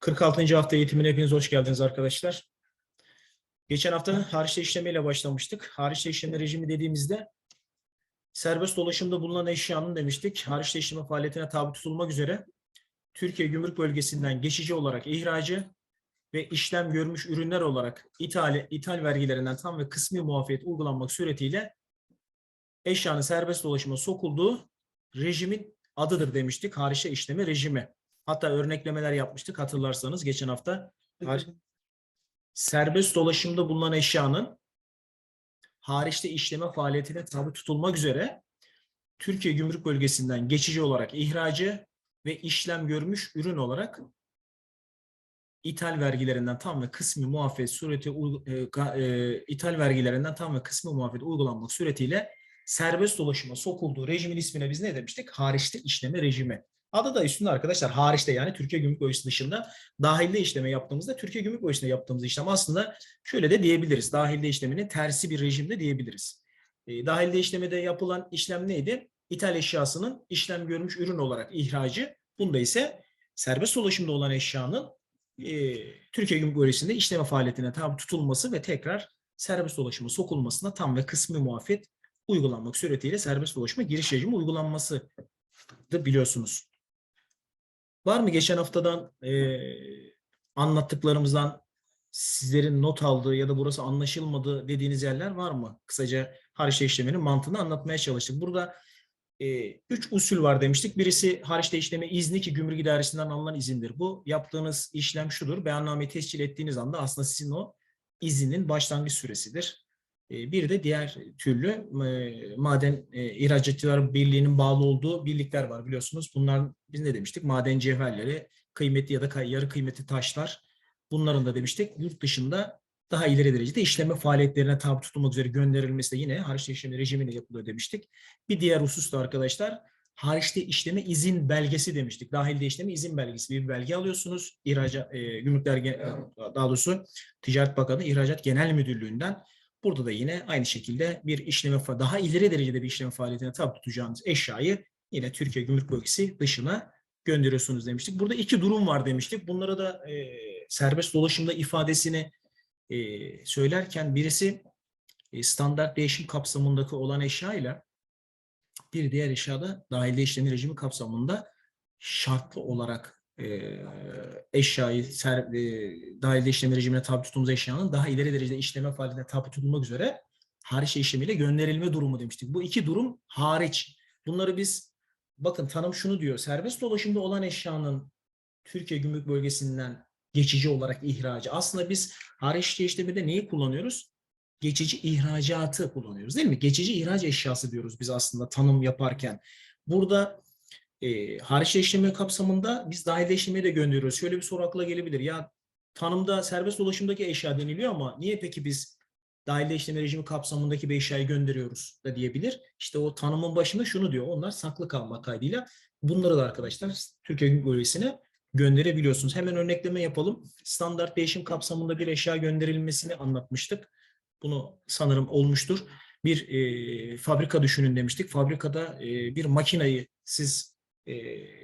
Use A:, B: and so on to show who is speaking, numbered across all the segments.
A: 46. hafta eğitimine hepiniz hoş geldiniz arkadaşlar. Geçen hafta hariçte işlemiyle başlamıştık. Hariçte işleme rejimi dediğimizde serbest dolaşımda bulunan eşyanın demiştik. Hariçte işleme faaliyetine tabi tutulmak üzere Türkiye Gümrük Bölgesi'nden geçici olarak ihracı ve işlem görmüş ürünler olarak ithal, ithal vergilerinden tam ve kısmi muafiyet uygulanmak suretiyle eşyanın serbest dolaşıma sokulduğu rejimin adıdır demiştik. Hariçte işleme rejimi. Hatta örneklemeler yapmıştık hatırlarsanız geçen hafta. Serbest dolaşımda bulunan eşyanın hariçte işleme faaliyetine tabi tutulmak üzere Türkiye Gümrük Bölgesi'nden geçici olarak ihracı ve işlem görmüş ürün olarak ithal vergilerinden tam ve kısmi muafiyet sureti e, e, ithal vergilerinden tam ve kısmi muafiyet uygulanmak suretiyle serbest dolaşıma sokulduğu rejimin ismine biz ne demiştik? Hariçte işleme rejimi. Adı da üstünde arkadaşlar hariçte yani Türkiye Gümrük Bölgesi dışında dahilde işleme yaptığımızda Türkiye Gümrük Bölgesi'nde yaptığımız işlem aslında şöyle de diyebiliriz. Dahilde işleminin tersi bir rejimde diyebiliriz. E, dahilde işlemede yapılan işlem neydi? İthal eşyasının işlem görmüş ürün olarak ihracı. Bunda ise serbest dolaşımda olan eşyanın e, Türkiye Gümrük Bölgesi'nde işleme faaliyetine tabi tutulması ve tekrar serbest dolaşıma sokulmasına tam ve kısmi muafiyet uygulanmak suretiyle serbest dolaşıma giriş rejimi uygulanması biliyorsunuz. Var mı geçen haftadan e, anlattıklarımızdan sizlerin not aldığı ya da burası anlaşılmadı dediğiniz yerler var mı? Kısaca hariçte işleminin mantığını anlatmaya çalıştık. Burada e, üç usul var demiştik. Birisi hariçte işleme izni ki gümrük idaresinden alınan izindir. Bu yaptığınız işlem şudur. Beyannameyi tescil ettiğiniz anda aslında sizin o izinin başlangıç süresidir. E, Bir de diğer türlü e, maden e, ihracatçılar birliğinin bağlı olduğu birlikler var biliyorsunuz. Bunlar biz ne demiştik? Maden cevherleri, kıymetli ya da yarı kıymetli taşlar. Bunların da demiştik yurt dışında daha ileri derecede işleme faaliyetlerine tabi tutulmak üzere gönderilmesi de yine hariçte işleme rejimiyle yapılıyor demiştik. Bir diğer husus da arkadaşlar hariçte işleme izin belgesi demiştik. Dahilde işleme izin belgesi bir belge alıyorsunuz. İhracat, e, gümrükler daha doğrusu Ticaret Bakanı İhracat Genel Müdürlüğü'nden Burada da yine aynı şekilde bir işleme daha ileri derecede bir işlem faaliyetine tabi tutacağınız eşyayı yine Türkiye Gümrük Bölgesi dışına gönderiyorsunuz demiştik. Burada iki durum var demiştik. Bunlara da e, serbest dolaşımda ifadesini e, söylerken birisi e, standart değişim kapsamındaki olan eşyayla bir diğer eşyada dahilde işlemi rejimi kapsamında şartlı olarak e, eşyayı ser, e, dahilde işleme rejimine tabi tuttuğumuz eşyanın daha ileri derecede işleme faaliyetine tabi tutulmak üzere hariç işlemiyle gönderilme durumu demiştik. Bu iki durum hariç. Bunları biz bakın tanım şunu diyor. Serbest dolaşımda olan eşyanın Türkiye Gümrük Bölgesi'nden geçici olarak ihracı. Aslında biz hariç işleminde neyi kullanıyoruz? Geçici ihracatı kullanıyoruz değil mi? Geçici ihraç eşyası diyoruz biz aslında tanım yaparken. Burada e, hariç işleme kapsamında biz dahil işlemeye de gönderiyoruz. Şöyle bir soru akla gelebilir. Ya tanımda serbest dolaşımdaki eşya deniliyor ama niye peki biz dahil işleme rejimi kapsamındaki bir eşyayı gönderiyoruz da diyebilir. İşte o tanımın başında şunu diyor. Onlar saklı kalmak kaydıyla bunları da arkadaşlar Türkiye Gümrük Bölgesi'ne gönderebiliyorsunuz. Hemen örnekleme yapalım. Standart değişim kapsamında bir eşya gönderilmesini anlatmıştık. Bunu sanırım olmuştur. Bir e, fabrika düşünün demiştik. Fabrikada e, bir makinayı siz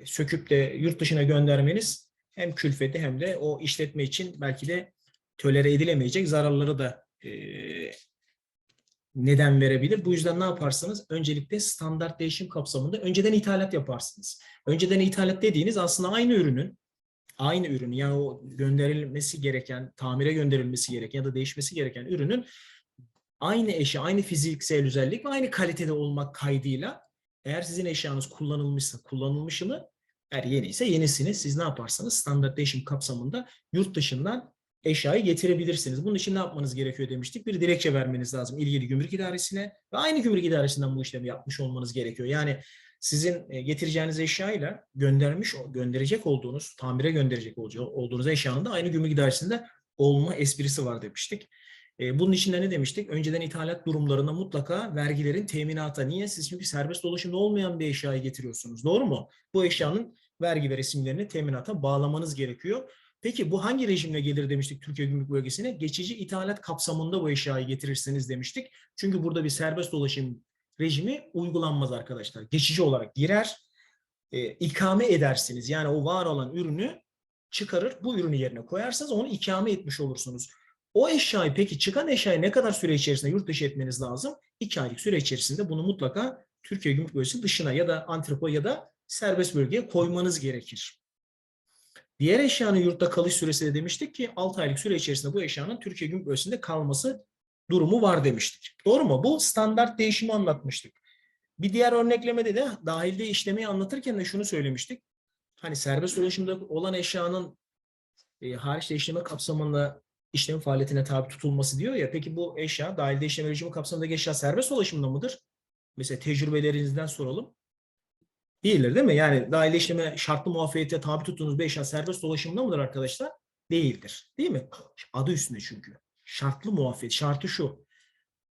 A: söküp de yurt dışına göndermeniz hem külfeti hem de o işletme için belki de tölere edilemeyecek zararları da e, neden verebilir. Bu yüzden ne yaparsınız? Öncelikle standart değişim kapsamında önceden ithalat yaparsınız. Önceden ithalat dediğiniz aslında aynı ürünün aynı ürün yani o gönderilmesi gereken, tamire gönderilmesi gereken ya da değişmesi gereken ürünün aynı eşya, aynı fiziksel özellik ve aynı kalitede olmak kaydıyla eğer sizin eşyanız kullanılmışsa kullanılmışını, eğer yeni ise yenisini siz ne yaparsanız standart değişim kapsamında yurt dışından eşyayı getirebilirsiniz. Bunun için ne yapmanız gerekiyor demiştik. Bir dilekçe vermeniz lazım ilgili gümrük idaresine ve aynı gümrük idaresinden bu işlemi yapmış olmanız gerekiyor. Yani sizin e, getireceğiniz eşyayla göndermiş, gönderecek olduğunuz, tamire gönderecek olduğunuz eşyanın da aynı gümrük idaresinde olma esprisi var demiştik. E, Bunun için de ne demiştik? Önceden ithalat durumlarında mutlaka vergilerin teminata. Niye? Siz çünkü serbest dolaşımda olmayan bir eşyayı getiriyorsunuz. Doğru mu? Bu eşyanın vergi ve resimlerini teminata bağlamanız gerekiyor. Peki bu hangi rejimle gelir demiştik Türkiye Gümrük Bölgesi'ne? Geçici ithalat kapsamında bu eşyayı getirirseniz demiştik. Çünkü burada bir serbest dolaşım rejimi uygulanmaz arkadaşlar. Geçici olarak girer, e, ikame edersiniz. Yani o var olan ürünü çıkarır bu ürünü yerine koyarsanız onu ikame etmiş olursunuz. O eşyayı peki çıkan eşyayı ne kadar süre içerisinde yurt dışı etmeniz lazım? İki aylık süre içerisinde bunu mutlaka Türkiye Gümrük Bölgesi dışına ya da antrepo ya da serbest bölgeye koymanız gerekir. Diğer eşyanın yurtta kalış süresi de demiştik ki 6 aylık süre içerisinde bu eşyanın Türkiye Gümrük Bölgesi'nde kalması durumu var demiştik. Doğru mu? Bu standart değişimi anlatmıştık. Bir diğer örneklemede de dahilde işlemeyi anlatırken de şunu söylemiştik. Hani serbest dolaşımda olan eşyanın e, hariçte işleme kapsamında işlem faaliyetine tabi tutulması diyor ya. Peki bu eşya dahilde işleme rejimi kapsamındaki eşya serbest dolaşımda mıdır? Mesela tecrübelerinizden soralım. Değildir değil mi? Yani dahil işleme şartlı muafiyete tabi tuttuğunuz bir eşya serbest dolaşımda mıdır arkadaşlar? Değildir. Değil mi? Adı üstünde çünkü. Şartlı muafiyet. Şartı şu.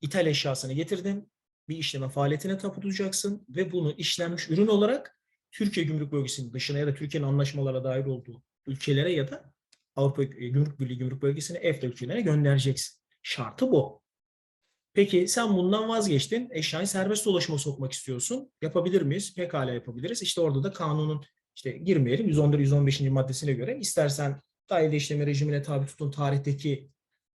A: İthal eşyasını getirdin. Bir işleme faaliyetine tabi tutacaksın ve bunu işlenmiş ürün olarak Türkiye Gümrük Bölgesi'nin dışına ya da Türkiye'nin anlaşmalara dair olduğu ülkelere ya da Avrupa Gümrük Birliği Gümrük Bölgesi'ne EFTA ülkelerine göndereceksin. Şartı bu. Peki sen bundan vazgeçtin. Eşyayı serbest dolaşıma sokmak istiyorsun. Yapabilir miyiz? Pekala yapabiliriz. İşte orada da kanunun işte girmeyelim 114 115. maddesine göre istersen dahil işleme rejimine tabi tutun tarihteki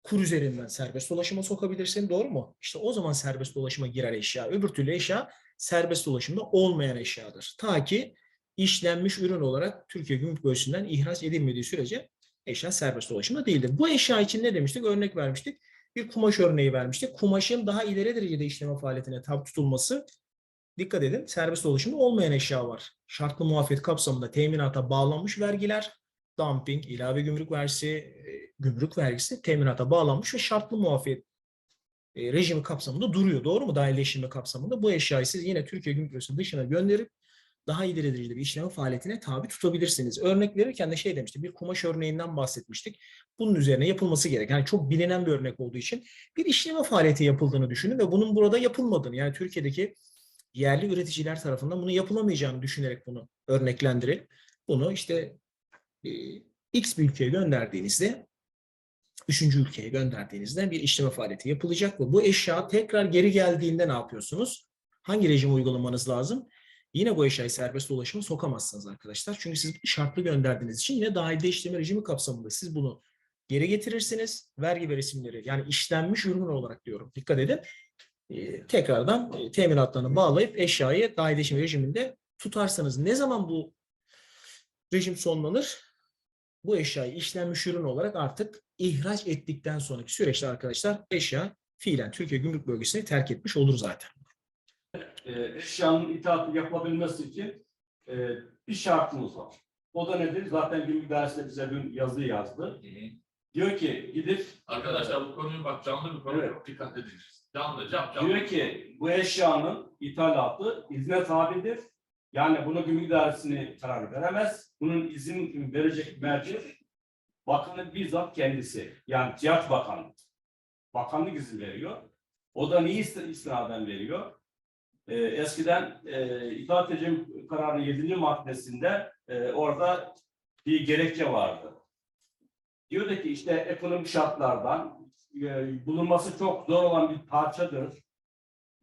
A: kur üzerinden serbest dolaşıma sokabilirsin. Doğru mu? İşte o zaman serbest dolaşıma girer eşya. Öbür türlü eşya serbest dolaşımda olmayan eşyadır. Ta ki işlenmiş ürün olarak Türkiye Gümrük Bölgesi'nden ihraç edilmediği sürece eşya serbest dolaşımda değildir. Bu eşya için ne demiştik? Örnek vermiştik. Bir kumaş örneği vermiştik. Kumaşın daha ileri derecede işleme faaliyetine tabi tutulması dikkat edin serbest dolaşımda olmayan eşya var. Şartlı muafiyet kapsamında teminata bağlanmış vergiler, dumping, ilave gümrük vergisi, e, gümrük vergisi teminata bağlanmış ve şartlı muafiyet e, rejimi kapsamında duruyor. Doğru mu? Dahilleşme kapsamında. Bu eşyayı siz yine Türkiye Gümrük dışına gönderip daha ileri derecede bir işlem faaliyetine tabi tutabilirsiniz. Örnek verirken de şey demiştik, bir kumaş örneğinden bahsetmiştik. Bunun üzerine yapılması gerek. Yani çok bilinen bir örnek olduğu için bir işleme faaliyeti yapıldığını düşünün ve bunun burada yapılmadığını, yani Türkiye'deki yerli üreticiler tarafından bunu yapılamayacağını düşünerek bunu örneklendirelim. Bunu işte e, X bir ülkeye gönderdiğinizde üçüncü ülkeye gönderdiğinizde bir işleme faaliyeti yapılacak ve bu eşya tekrar geri geldiğinde ne yapıyorsunuz? Hangi rejim uygulamanız lazım? Yine bu eşyayı serbest dolaşıma sokamazsınız arkadaşlar. Çünkü siz şartlı gönderdiğiniz için yine dahilde işleme rejimi kapsamında siz bunu geri getirirsiniz. Vergi ve resimleri yani işlenmiş ürün olarak diyorum. Dikkat edin. Ee, tekrardan e, teminatlarını bağlayıp eşyayı dahilde işleme rejiminde tutarsanız ne zaman bu rejim sonlanır? Bu eşyayı işlenmiş ürün olarak artık ihraç ettikten sonraki süreçte arkadaşlar eşya fiilen Türkiye Gümrük Bölgesi'ni terk etmiş olur zaten.
B: E, eşyanın itaatı yapılabilmesi için e, bir şartımız var. O da nedir? Zaten gün dersinde bize dün yazı yazdı. Diyor ki gidip
C: Arkadaşlar bu konuyu bak canlı bir konu
B: Evet.
C: çok dikkat edeceğiz. Canlı, cap cap.
B: diyor ki bu eşyanın ithalatı izne tabidir. Yani bunu gümrük dairesini karar veremez. Bunun izin verecek merci bakanın bizzat kendisi. Yani Ticaret Bakanı. Bakanlık izin veriyor. O da ist- istinaden veriyor? Ee, eskiden e, itaat rejim kararı 7. maddesinde e, orada bir gerekçe vardı. Diyordu ki işte ekonomik şartlardan e, bulunması çok zor olan bir parçadır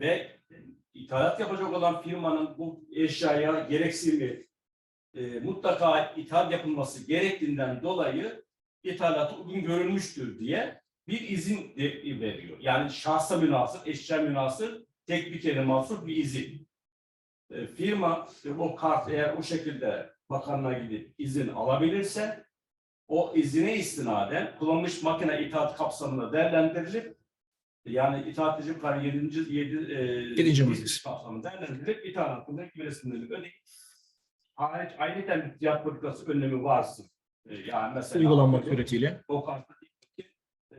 B: ve ithalat yapacak olan firmanın bu eşyaya gereksinimi e, mutlaka ithal yapılması gerektiğinden dolayı ithalatı uygun görülmüştür diye bir izin veriyor. Yani şahsa münasır, eşya münasır, tek bir kere mahsus bir izin. E, firma e, o kart eğer o şekilde bakanlığa gidip izin alabilirse o izine istinaden kullanılmış makine itaat kapsamında değerlendirilip yani itaat rejim kararı 7. 7 e,
A: Yedinci maddesi.
B: kapsamında değerlendirilip itaat hakkında hükümlüsünlüğünü ödeyip hariç ayrıca bir ticaret politikası önlemi varsa e, yani mesela
A: Uygulanmak suretiyle.
B: o kartta e,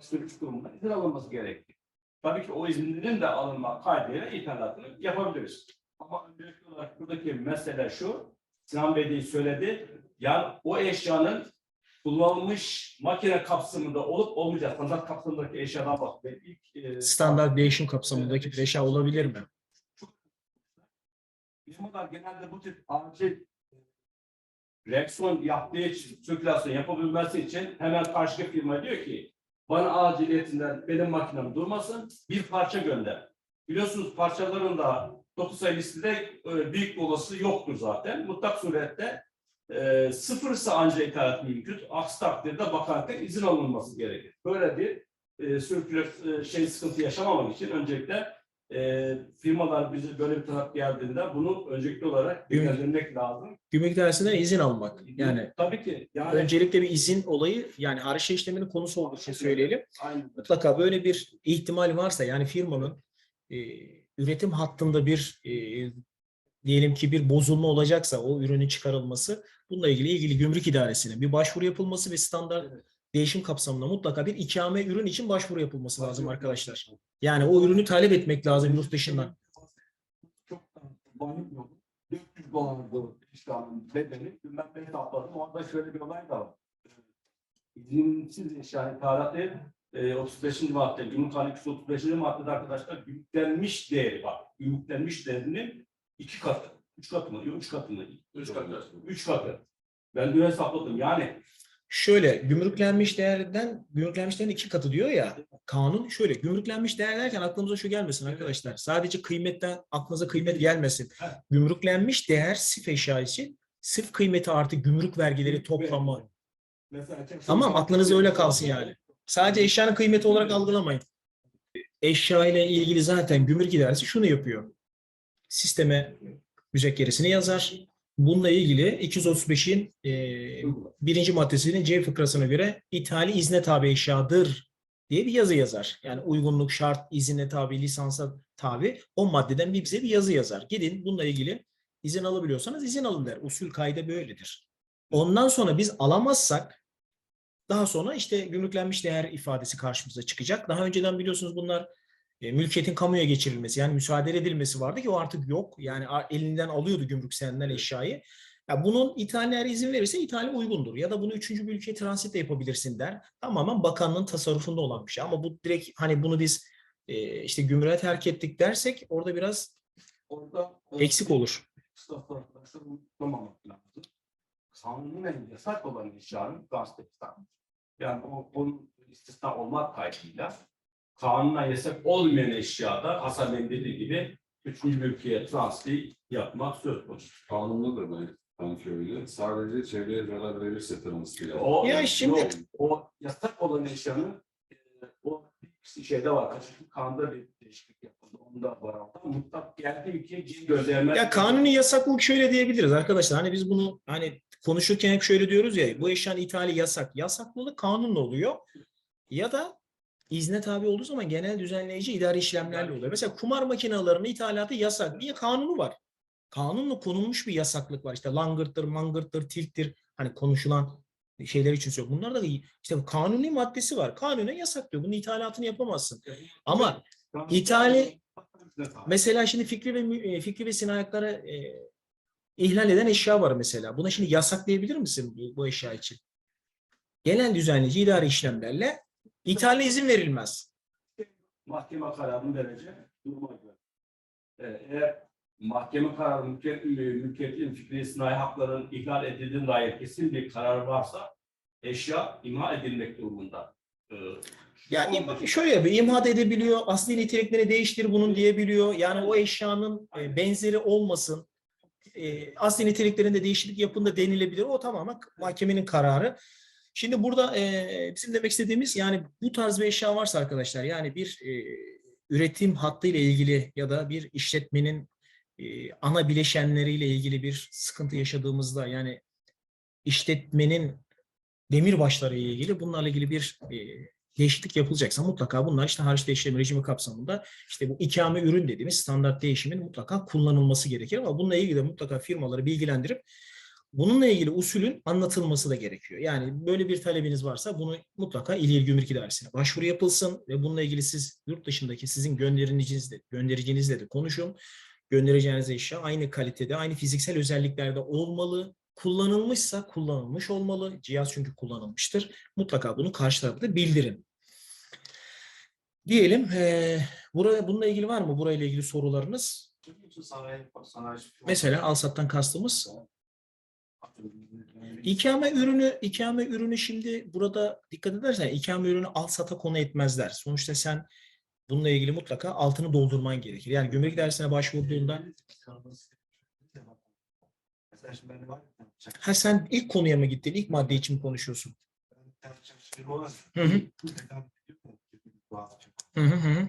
B: sürüş durumunda izin alınması gerekli. Tabii ki o izinlerin de alınma kaydıyla ithalatını yapabiliriz. Ama öncelikli olarak buradaki mesele şu, Sinan Bey de söyledi, yani o eşyanın kullanılmış makine kapsamında olup olmayacak standart kapsamındaki eşyadan bak. Ben ilk, e,
A: Standart değişim kapsamındaki bir eşya olabilir mi?
B: Firmalar genelde bu tip acil e, reaksiyon yaptığı için, sirkülasyon yapabilmesi için hemen karşı firma diyor ki bana aciliyetinden benim makinem durmasın bir parça gönder. Biliyorsunuz parçaların da 9 sayı listede e, büyük olasılığı yoktur zaten. Mutlak surette E, sıfırsa ancak ithalat mümkün. Aksi takdirde bakanlıktan izin alınması gerekir. Böyle bir e, sürküler e, şey sıkıntı yaşamamak için öncelikle e, firmalar bize böyle bir talep geldiğinde bunu öncelikli olarak
A: Evet.
B: bilgilendirmek lazım.
A: Gümrük dairesinden izin almak. Yani
B: tabii ki yani
A: öncelikle bir izin olayı yani hariç işleminin konusu olduğu için söyleyelim.
B: aynı
A: mutlaka böyle bir ihtimal varsa yani firmanın e, üretim hattında bir e, diyelim ki bir bozulma olacaksa o ürünün çıkarılması bununla ilgili ilgili gümrük idaresine bir başvuru yapılması ve standart değişim kapsamında mutlaka bir ikame ürün için başvuru yapılması lazım arkadaşlar. Yani o ürünü talep etmek lazım yurt dışından.
B: çok basit yolu. 400 dolar bu işgamın bedeli. Dün ben beni hesapladım. Orada şöyle bir olay da var. İzinsiz eşya ithalatı e, 35. madde, gümrük kanunu 235. maddede arkadaşlar gümrüklenmiş değeri var. Gümrüklenmiş değerinin iki katı. Üç katı mı? Yok üç katı mı?
C: Üç katı.
B: Üç katı. Ben dün hesapladım. Yani
A: Şöyle gümrüklenmiş değerden gümrüklenmiş değerin iki katı diyor ya kanun şöyle gümrüklenmiş değer derken aklımıza şu gelmesin arkadaşlar. Sadece kıymetten aklınıza kıymet gelmesin. Gümrüklenmiş değer sif eşya için sif kıymeti artı gümrük vergileri toplamı. Tamam aklınızda öyle kalsın yani. Sadece eşyanın kıymeti olarak algılamayın. Eşya ile ilgili zaten gümrük idaresi şunu yapıyor. Sisteme müzekkeresini yazar. Bununla ilgili 235'in e, birinci maddesinin C fıkrasına göre ithali izne tabi eşyadır diye bir yazı yazar. Yani uygunluk, şart, izine tabi, lisansa tabi o maddeden bir bize bir yazı yazar. Gidin bununla ilgili izin alabiliyorsanız izin alın der. Usul kaydı böyledir. Ondan sonra biz alamazsak daha sonra işte gümrüklenmiş değer ifadesi karşımıza çıkacak. Daha önceden biliyorsunuz bunlar e, mülkiyetin kamuya geçirilmesi yani müsaade edilmesi vardı ki o artık yok. Yani elinden alıyordu gümrük senden eşyayı. Ya bunun ithaline izin verirse ithale uygundur. Ya da bunu üçüncü bir ülkeye transit de yapabilirsin der. Tamamen bakanlığın tasarrufunda olan bir şey. Ama bu direkt hani bunu biz e, işte gümrüğe terk ettik dersek orada biraz
B: orada
A: eksik olur.
B: Mustafa arkadaşlar unutmamak lazım. Kanunen yasak olan eşyanın gasp. Yani o, onun istisna olmak kaydıyla kanuna yasak olmayan eşyada Hasan Bey'in dediği gibi üçüncü bir ülkeye transfer yapmak söz konusu.
D: Kanunludur ben sanki öyle. Sadece çevreye zarar verirse transfer.
B: O,
A: Ya şimdi-
B: yok, o yasak olan eşyanın e, o bir şeyde var. Açık kanunda bir değişiklik yapıldı. Onda var. Mutlak geldi ülkeye geri gönderme.
A: Ya kanuni yasaklık şöyle diyebiliriz arkadaşlar. Hani biz bunu hani konuşurken hep şöyle diyoruz ya bu eşyanın ithali yasak. Yasaklılık kanunla oluyor. Ya da izne tabi olduğu zaman genel düzenleyici idari işlemlerle oluyor. Mesela kumar makinelerinin ithalatı yasak. Niye? Kanunu var. Kanunla konulmuş bir yasaklık var. İşte langırttır, mangırttır, tilttir. Hani konuşulan şeyler için söylüyorum. Bunlar da işte kanuni maddesi var. Kanunen yasak diyor. Bunun ithalatını yapamazsın. Ama ithali- Mesela şimdi fikri ve e, fikri ve sinayakları e, ihlal eden eşya var mesela. Buna şimdi yasaklayabilir misin bu, bu eşya için? Genel düzenleyici idari işlemlerle ithale izin verilmez.
B: mahkeme kararını verecek duruma göre. Ee, Eğer mahkeme kararı mülkiyet, mülkiyetin fikri sınai haklarının ihlal edildiğine dair kesin bir karar varsa eşya imha edilmek durumunda. Ee,
A: Ya im- şöyle bir imha edebiliyor, asli nitelikleri değiştir bunun diyebiliyor. Yani o eşyanın e, benzeri olmasın, e, asli niteliklerinde değişiklik yapın da denilebilir. O tamamen mahkemenin kararı. Şimdi burada e, bizim demek istediğimiz yani bu tarz bir eşya varsa arkadaşlar yani bir e, üretim hattı ile ilgili ya da bir işletmenin e, ana bileşenleriyle ilgili bir sıkıntı yaşadığımızda yani işletmenin demirbaşları ile ilgili bunlarla ilgili bir e, değişiklik yapılacaksa mutlaka bunlar işte hariç değişim rejimi kapsamında işte bu ikame ürün dediğimiz standart değişimin mutlaka kullanılması gerekir ama bununla ilgili de mutlaka firmaları bilgilendirip bununla ilgili usulün anlatılması da gerekiyor. Yani böyle bir talebiniz varsa bunu mutlaka İl İl Gümrük İdaresi'ne başvuru yapılsın ve bununla ilgili siz yurt dışındaki sizin göndericinizle, göndericinizle de konuşun. Göndereceğiniz eşya aynı kalitede, aynı fiziksel özelliklerde olmalı. Kullanılmışsa kullanılmış olmalı. Cihaz çünkü kullanılmıştır. Mutlaka bunu karşı tarafa da bildirin. Diyelim, eee buraya, bununla ilgili var mı? Burayla ilgili sorularınız? Mesela alsattan kastımız İkame ürünü, ikame ürünü şimdi burada dikkat edersen ikame ürünü al sata konu etmezler. Sonuçta sen bununla ilgili mutlaka altını doldurman gerekir. Yani gümrük dersine başvurduğunda Ha sen ilk konuya mı gittin? İlk madde için mi konuşuyorsun? Hı hı. Hı hı hı.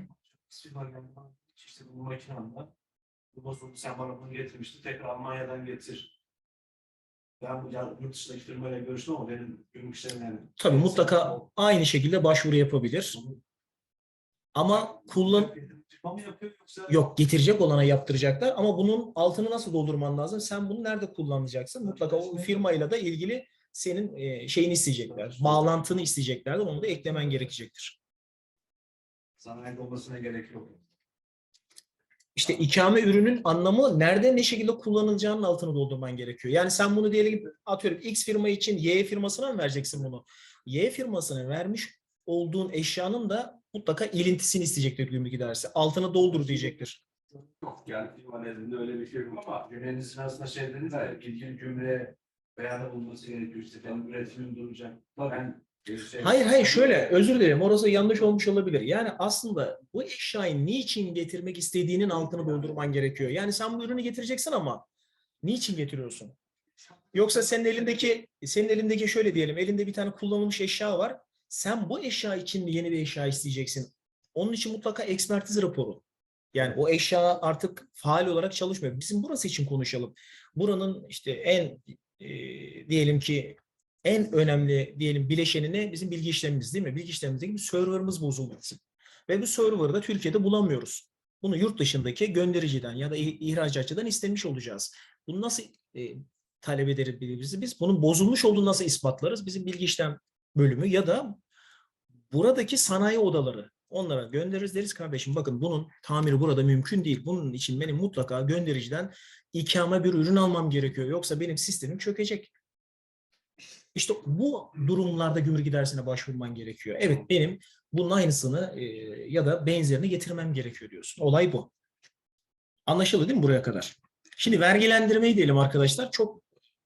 E: işte bu makinamda bu bozuldu sen bana bunu getirmiştin tekrar Almanya'dan getir. Ben ya- yurt dışındaki firmayla görüştüm ama benim gümrük işlemlerim.
A: Tabii mutlaka aynı şekilde başvuru yapabilir. Ama kullan
E: Firma mı yapıyor yoksa?
A: yok getirecek olana yaptıracaklar ama bunun altını nasıl doldurman lazım? Sen bunu nerede kullanacaksın? Mutlaka o firmayla da ilgili senin e, şeyini isteyecekler. Bağlantını isteyecekler. Onu da eklemen gerekecektir.
E: Sanayide olmasına gerek yok.
A: İşte ikame ürünün anlamı nerede ne şekilde kullanılacağının altını doldurman gerekiyor. Yani sen bunu diyelim atıyorum X firma için Y firmasına mı vereceksin bunu? Y firmasına vermiş olduğun eşyanın da mutlaka ilintisini isteyecektir gümrük idaresi. Altını doldur diyecektir.
B: Yok yani firma nezdinde öyle bir şey yok ama
E: Cümlenizin arasında şey dediniz ya, ilgili cümle beyanı bulunması gerekiyor işte benim üretimim duracak. Ben
A: Hayır hayır şöyle özür dilerim orası yanlış olmuş olabilir. Yani aslında bu eşyayı niçin getirmek istediğinin altını doldurman gerekiyor. Yani sen bu ürünü getireceksin ama niçin getiriyorsun? Yoksa senin elindeki senin elindeki şöyle diyelim elinde bir tane kullanılmış eşya var. Sen bu eşya için mi yeni bir eşya isteyeceksin? Onun için mutlaka ekspertiz raporu. Yani o eşya artık faal olarak çalışmıyor. Bizim burası için konuşalım. Buranın işte en e, diyelim ki en önemli diyelim bileşeni ne? Bizim bilgi işlemimiz değil mi? Bilgi işlemimizdeki bir serverımız bozulması. Ve bu server'ı da Türkiye'de bulamıyoruz. Bunu yurt dışındaki göndericiden ya da ih- ihracatçıdan istemiş olacağız. Bunu nasıl e, talep edebiliriz biz? Bunun bozulmuş olduğunu nasıl ispatlarız? Bizim bilgi işlem bölümü ya da buradaki sanayi odaları onlara göndeririz deriz kardeşim bakın bunun tamiri burada mümkün değil. Bunun için benim mutlaka göndericiden ikame bir ürün almam gerekiyor. Yoksa benim sistemim çökecek. İşte bu durumlarda gümrük idaresine başvurman gerekiyor. Evet benim bunun aynısını e, ya da benzerini getirmem gerekiyor diyorsun. Olay bu. Anlaşıldı değil mi buraya kadar? Şimdi vergilendirmeyi diyelim arkadaşlar. Çok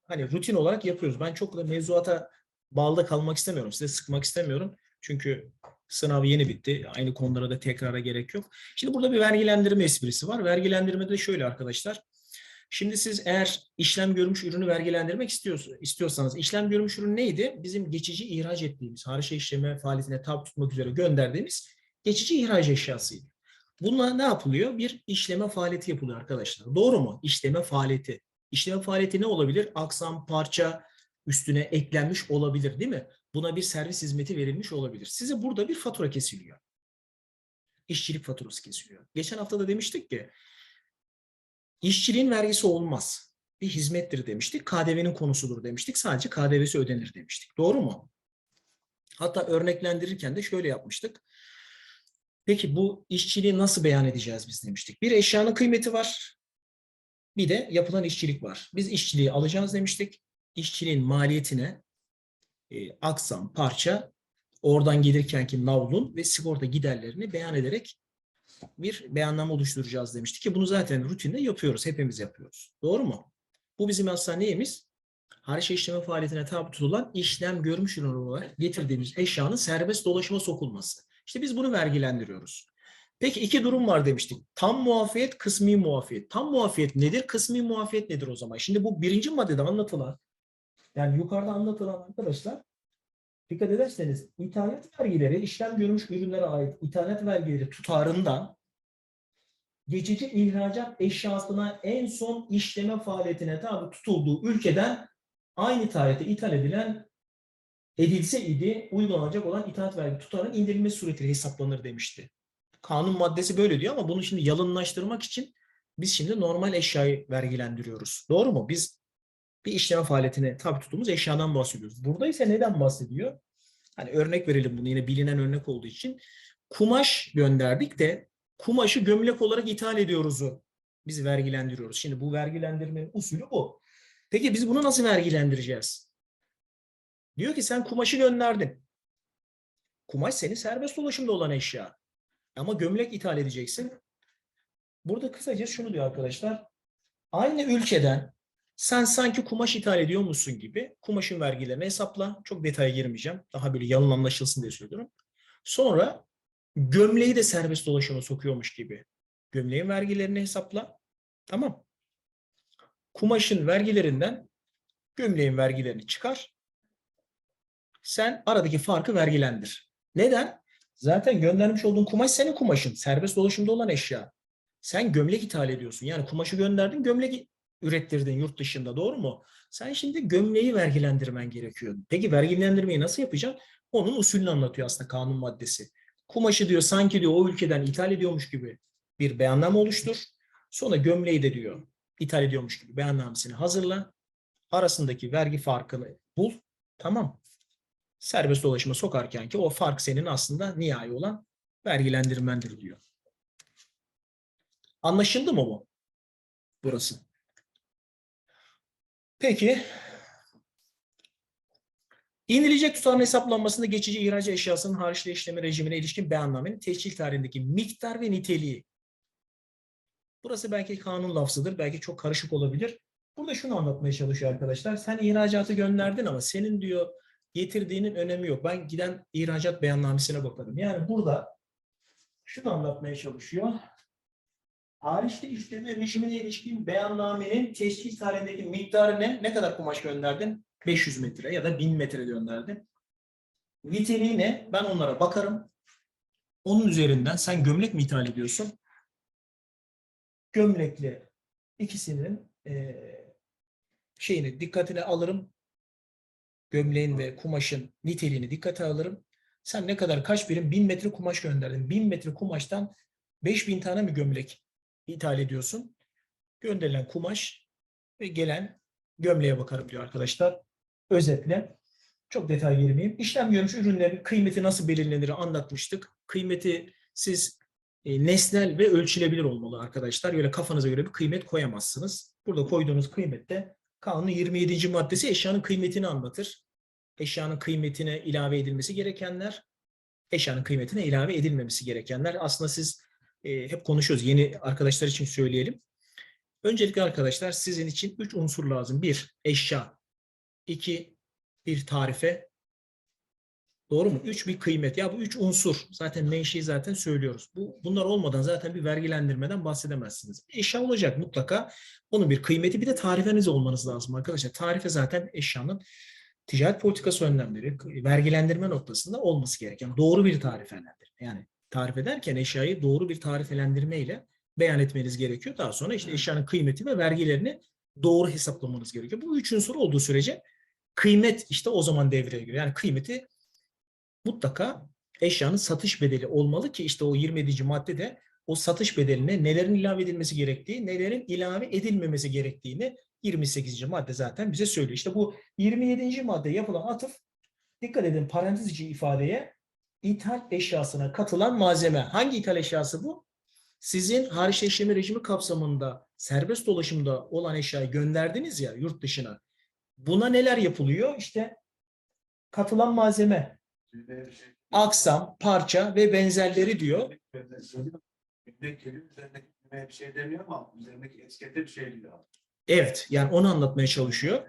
A: hani rutin olarak yapıyoruz. Ben çok da mevzuata bağlı kalmak istemiyorum. Size sıkmak istemiyorum. Çünkü sınav yeni bitti. Aynı konulara da tekrara gerek yok. Şimdi burada bir vergilendirme esprisi var. Vergilendirme de şöyle arkadaşlar. Şimdi siz eğer işlem görmüş ürünü vergilendirmek istiyorsa- istiyorsanız işlem görmüş ürün neydi? Bizim geçici ihraç ettiğimiz, harika işleme faaliyetine tabi tutmak üzere gönderdiğimiz geçici ihraç eşyasıydı. Bununla ne yapılıyor? Bir işleme faaliyeti yapılıyor arkadaşlar. Doğru mu? İşleme faaliyeti. İşleme faaliyeti ne olabilir? Aksam, parça üstüne eklenmiş olabilir değil mi? Buna bir servis hizmeti verilmiş olabilir. Size burada bir fatura kesiliyor. İşçilik faturası kesiliyor. Geçen hafta da demiştik ki İşçiliğin vergisi olmaz. Bir hizmettir demiştik. KDV'nin konusudur demiştik. Sadece KDV'si ödenir demiştik. Doğru mu? Hatta örneklendirirken de şöyle yapmıştık. Peki bu işçiliği nasıl beyan edeceğiz biz demiştik. Bir eşyanın kıymeti var. Bir de yapılan işçilik var. Biz işçiliği alacağız demiştik. İşçiliğin maliyetine e, aksam, parça, oradan gelirkenki navlun ve sigorta giderlerini beyan ederek bir beyanname oluşturacağız demiştik ki bunu zaten rutinde yapıyoruz. Hepimiz yapıyoruz. Doğru mu? Bu bizim aslında neyimiz? İşleme faaliyetine tabi tutulan işlem görmüş ürün olarak getirdiğimiz eşyanın serbest dolaşıma sokulması. İşte biz bunu vergilendiriyoruz. Peki iki durum var demiştik. Tam muafiyet, kısmi muafiyet. Tam muafiyet nedir? Kısmi muafiyet nedir o zaman? Şimdi bu birinci maddede anlatılan, yani yukarıda anlatılan arkadaşlar Dikkat ederseniz ithalat vergileri işlem görmüş ürünlere ait ithalat vergileri tutarından geçici ihracat eşyasına en son işleme faaliyetine tabi tutulduğu ülkeden aynı tarihte ithal edilen edilse idi uygulanacak olan ithalat vergi tutarının indirilmesi suretiyle hesaplanır demişti. Kanun maddesi böyle diyor ama bunu şimdi yalınlaştırmak için biz şimdi normal eşyayı vergilendiriyoruz. Doğru mu? Biz bir işlem faaliyetine tabi tuttuğumuz eşyadan bahsediyoruz. Burada ise neden bahsediyor? Hani örnek verelim bunu yine bilinen örnek olduğu için. Kumaş gönderdik de kumaşı gömlek olarak ithal ediyoruzu biz vergilendiriyoruz. Şimdi bu vergilendirmenin usulü bu. Peki biz bunu nasıl vergilendireceğiz? Diyor ki sen kumaşı gönderdin. Kumaş senin serbest dolaşımda olan eşya. Ama gömlek ithal edeceksin. Burada kısaca şunu diyor arkadaşlar. Aynı ülkeden sen sanki kumaş ithal ediyor musun gibi kumaşın vergilerini hesapla. Çok detaya girmeyeceğim. Daha böyle yalın anlaşılsın diye söylüyorum. Sonra gömleği de serbest dolaşıma sokuyormuş gibi. Gömleğin vergilerini hesapla. Tamam. kumaşın vergilerinden gömleğin vergilerini çıkar. Sen aradaki farkı vergilendir. Neden? Zaten göndermiş olduğun kumaş senin kumaşın. Serbest dolaşımda olan eşya. Sen gömlek ithal ediyorsun. Yani kumaşı gönderdin, gömlek ürettirdin yurt dışında. Doğru mu? Sen şimdi gömleği vergilendirmen gerekiyor. Peki vergilendirmeyi nasıl yapacaksın? Onun usulünü anlatıyor aslında kanun maddesi. Kumaşı diyor sanki diyor o ülkeden ithal ediyormuş gibi bir beyanname oluştur. Sonra gömleği de diyor ithal ediyormuş gibi beyannamesini hazırla. Arasındaki vergi farkını bul. Tamam. Serbest dolaşıma sokarken ki o fark senin aslında nihai olan vergilendirmendir diyor. Anlaşıldı mı bu? Burası. Peki. İnilecek tutarın hesaplanmasında geçici ihraç eşyasının hariçli işlemi rejimine ilişkin beyannamenin teşkil tarihindeki miktar ve niteliği. Burası belki kanun lafzıdır, belki çok karışık olabilir. Burada şunu anlatmaya çalışıyor arkadaşlar. Sen ihracatı gönderdin ama senin diyor getirdiğinin önemi yok. Ben giden ihracat beyannamesine bakarım. Yani burada şunu anlatmaya çalışıyor. Hariçli işlemi rejimine ilişkin beyannamenin teşkil tarihindeki miktarı ne? Kadar kumaş gönderdin? 500 metre ya da 1000 metre gönderdin. Niteliği ne? Ben onlara bakarım. Onun üzerinden sen gömlek mi ithal ediyorsun? Gömlekle ikisinin eee, şeyini dikkatine alırım. Gömleğin ve kumaşın niteliğini dikkate alırım. Sen ne kadar kaç birim? 1000 metre kumaş gönderdin. 1000 metre kumaştan 5000 tane mi gömlek ithal ediyorsun? Gönderilen kumaş ve gelen gömleğe bakarım diyor arkadaşlar. Özetle çok detay girmeyeyim. İşlem görmüş ürünlerin kıymeti nasıl belirlenir anlatmıştık. Kıymeti siz e, nesnel ve ölçülebilir olmalı arkadaşlar. Öyle kafanıza göre bir kıymet koyamazsınız. Burada koyduğunuz kıymet de kanunun 27. maddesi eşyanın kıymetini anlatır. Eşyanın kıymetine ilave edilmesi gerekenler, eşyanın kıymetine ilave edilmemesi gerekenler. Aslında siz e, hep konuşuyoruz. Yeni arkadaşlar için söyleyelim. Öncelikle arkadaşlar sizin için üç unsur lazım. Bir, eşya. iki bir tarife. Doğru mu? Üç, bir kıymet. Ya bu üç unsur. Zaten menşei zaten söylüyoruz. Bu, bunlar olmadan zaten bir vergilendirmeden bahsedemezsiniz. Eşya olacak mutlaka. Onun bir kıymeti bir de tarifeniz olmanız lazım arkadaşlar. Tarife zaten eşyanın ticaret politikası önlemleri, vergilendirme noktasında olması gereken doğru bir tarifelendirme. Yani tarif ederken eşyayı doğru bir tarifelendirme ile beyan etmeniz gerekiyor. Daha sonra işte eşyanın kıymeti ve vergilerini doğru hesaplamanız gerekiyor. Bu üç unsur olduğu sürece kıymet işte o zaman devreye giriyor. Yani kıymeti mutlaka eşyanın satış bedeli olmalı ki işte o 27. maddede o satış bedeline nelerin ilave edilmesi gerektiği, nelerin ilave edilmemesi gerektiğini 28. madde zaten bize söylüyor. İşte bu 27. madde yapılan atıf dikkat edin parantez içi ifadeye ithal eşyasına katılan malzeme. Hangi ithal eşyası bu? Sizin hariç işlemi rejimi kapsamında serbest dolaşımda olan eşyayı gönderdiniz ya yurt dışına. Buna neler yapılıyor? İşte katılan malzeme, aksam, parça ve benzerleri diyor. Evet, yani onu anlatmaya çalışıyor.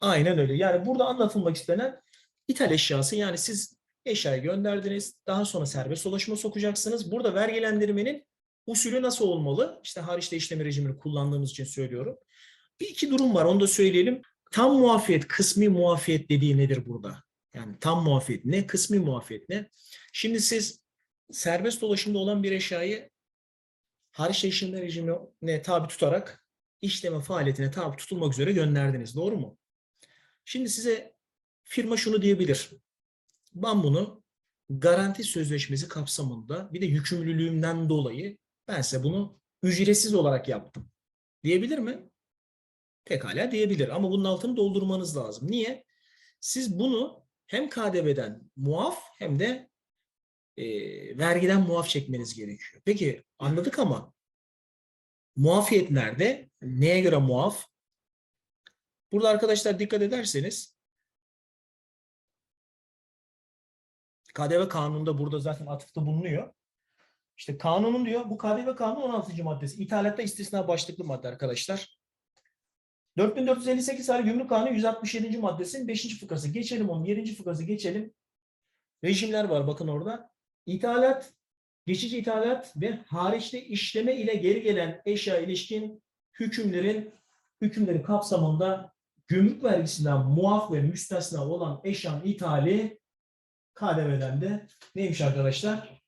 A: Aynen öyle. Yani burada anlatılmak istenen ithal eşyası yani siz eşyayı gönderdiniz. Daha sonra serbest dolaşıma sokacaksınız. Burada vergilendirmenin usulü nasıl olmalı? İşte hariçte işlem rejimini kullandığımız için söylüyorum. Bir iki durum var onu da söyleyelim. Tam muafiyet, kısmi muafiyet dediği nedir burada? Yani tam muafiyet ne, kısmi muafiyet ne? Şimdi siz serbest dolaşımda olan bir eşyayı hariç işlem rejimine tabi tutarak işleme faaliyetine tabi tutulmak üzere gönderdiniz. Doğru mu? Şimdi size firma şunu diyebilir. Ben bunu garanti sözleşmesi kapsamında bir de yükümlülüğümden dolayı ben size bunu ücretsiz olarak yaptım. Diyebilir mi? Pekala diyebilir ama bunun altını doldurmanız lazım. Niye? Siz bunu hem KDV'den muaf hem de e, vergiden muaf çekmeniz gerekiyor. Peki anladık ama muafiyet nerede? Neye göre muaf? Burada arkadaşlar dikkat ederseniz KDV kanununda burada zaten atıfta bulunuyor. İşte kanunun diyor bu KDV kanunu 16. maddesi. İthalatta istisna başlıklı madde arkadaşlar. 4458 sayılı Gümrük Kanunu 167. maddesinin 5. fıkrası. Geçelim onun 7. fıkrası geçelim. Rejimler var bakın orada. İthalat geçici ithalat ve hariçte işleme ile geri gelen eşya ilişkin hükümlerin hükümlerin kapsamında gümrük vergisinden muaf ve müstesna olan eşyanın ithali KDV'den de neymiş arkadaşlar?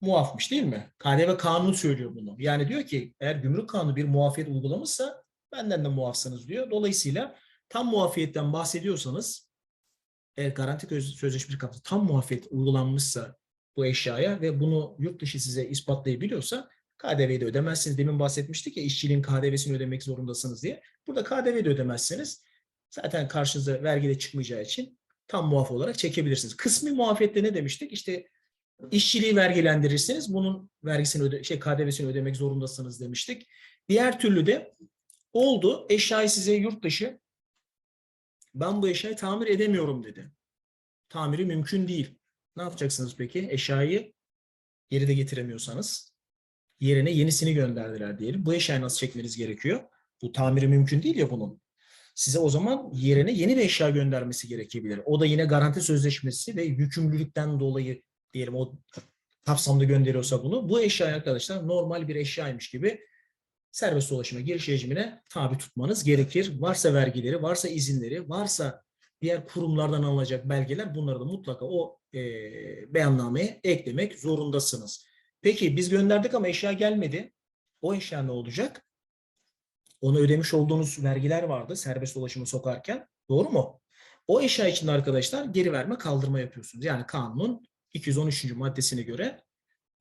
A: Muafmış değil mi? KDV kanunu söylüyor bunu. Yani diyor ki eğer gümrük kanunu bir muafiyet uygulamışsa benden de muafsınız diyor. Dolayısıyla tam muafiyetten bahsediyorsanız eğer garanti sözleşmesi kapsamında tam muafiyet uygulanmışsa bu eşyaya ve bunu yurt dışı size ispatlayabiliyorsa KDV'yi de ödemezsiniz. Demin bahsetmiştik ya işçiliğin KDV'sini ödemek zorundasınız diye. Burada KDV de ödemezseniz zaten karşınıza vergi de çıkmayacağı için tam muaf olarak çekebilirsiniz. Kısmi muafiyette ne demiştik? İşte işçiliği vergilendirirsiniz. Bunun vergisini öde şey KDV'sini ödemek zorundasınız demiştik. Diğer türlü de oldu. Eşyayı size yurt dışı ben bu eşyayı tamir edemiyorum dedi. Tamiri mümkün değil. Ne yapacaksınız peki? Eşyayı geri de getiremiyorsanız yerine yenisini gönderdiler diyelim. Bu eşyayı nasıl çekmeniz gerekiyor? Bu tamiri mümkün değil ya bunun. Size o zaman yerine yeni bir eşya göndermesi gerekebilir. O da yine garanti sözleşmesi ve yükümlülükten dolayı diyelim o kapsamda gönderiyorsa bunu. Bu eşya arkadaşlar normal bir eşyaymış gibi serbest dolaşıma giriş rejimine tabi tutmanız gerekir. Varsa vergileri, varsa izinleri, varsa diğer kurumlardan alınacak belgeler bunları da mutlaka o e, beyannameye eklemek zorundasınız. Peki biz gönderdik ama eşya gelmedi. O eşya ne olacak? Ona ödemiş olduğunuz vergiler vardı serbest dolaşımı sokarken. Doğru mu? O eşya için arkadaşlar geri verme kaldırma yapıyorsunuz. Yani kanunun 213. maddesine göre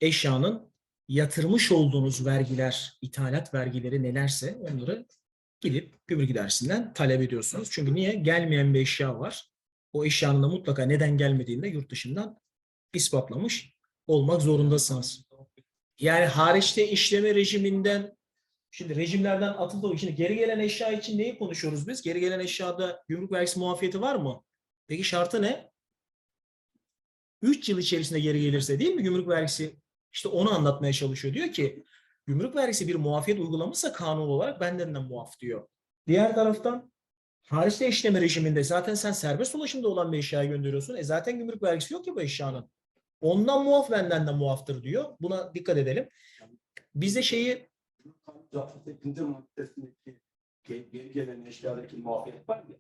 A: eşyanın yatırmış olduğunuz vergiler, ithalat vergileri nelerse onları gidip gümrük idaresinden talep ediyorsunuz. Çünkü niye? Gelmeyen bir eşya var. O eşyanın da mutlaka neden gelmediğini de yurt dışından ispatlamış olmak zorundasınız. Yani hariçte işleme rejiminden şimdi rejimlerden atıldığı şimdi geri gelen eşya için neyi konuşuyoruz biz? Geri gelen eşyada gümrük vergisi muafiyeti var mı? Peki şartı ne? 3 yıl içerisinde geri gelirse değil mi gümrük vergisi işte onu anlatmaya çalışıyor. Diyor ki gümrük vergisi bir muafiyet uygulamışsa kanun olarak benden de muaf diyor. Diğer taraftan hariçte işleme rejiminde zaten sen serbest ulaşımda olan bir eşyayı gönderiyorsun. E zaten gümrük vergisi yok ya bu eşyanın. Ondan muaf benden de muaftır diyor. Buna dikkat edelim. Bizde şeyi
E: 68. maddesindeki ge- geri gelen eşyadaki muafiyet var ya.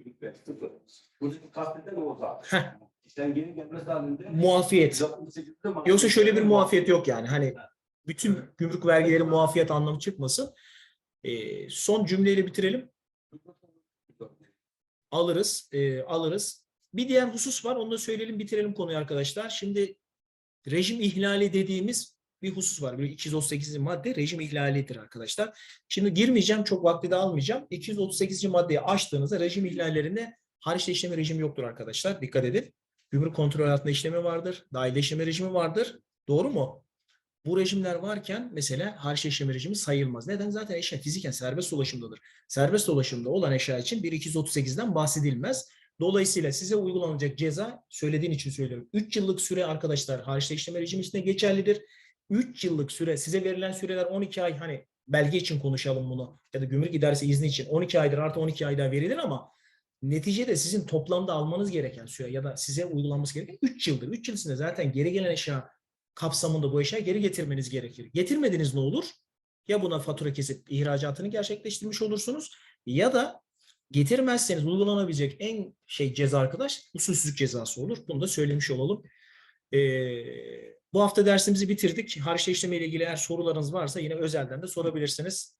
E: Büyük ve sıfır. Buradaki kasteden o zaten. İşten geri gelmesi halinde
A: muafiyet.
E: 168'de muafiyet-
A: Yoksa şöyle bir muafiyet yok yani. Hani bütün gümrük vergileri muafiyet anlamı çıkmasın. E, son cümleyle bitirelim. alırız, e, alırız. Bir diğer husus var, onu da söyleyelim, bitirelim konuyu arkadaşlar. Şimdi rejim ihlali dediğimiz bir husus var. Bir 238. madde rejim ihlalidir arkadaşlar. Şimdi girmeyeceğim, çok vakti de almayacağım. 238. maddeyi açtığınızda rejim ihlallerinde hariçte işleme rejimi yoktur arkadaşlar. Dikkat edin. Gümrük kontrol altında işlemi vardır, dahil işleme rejimi vardır. Doğru mu? Bu rejimler varken mesela hariç işleme rejimi sayılmaz. Neden? Zaten eşya fiziken serbest dolaşımdadır serbest dolaşımda olan eşya için 1238'den bahsedilmez. Dolayısıyla size uygulanacak ceza söylediğin için söylüyorum. 3 yıllık süre arkadaşlar hariçte işleme rejimi içinde geçerlidir. 3 yıllık süre size verilen süreler 12 ay hani belge için konuşalım bunu ya da gümrük idaresi izni için 12 aydır artı 12 ay daha verilir ama neticede sizin toplamda almanız gereken süre ya da size uygulanması gereken 3 yıldır. 3 yıl içinde zaten geri gelen eşya kapsamında bu eşyayı geri getirmeniz gerekir. Getirmediniz ne olur? Ya buna fatura kesip ihracatını gerçekleştirmiş olursunuz ya da getirmezseniz uygulanabilecek en şey ceza arkadaş usulsüzlük cezası olur. Bunu da söylemiş olalım. Ee, bu hafta dersimizi bitirdik. Hariçte işleme ile ilgili eğer sorularınız varsa yine özelden de sorabilirsiniz.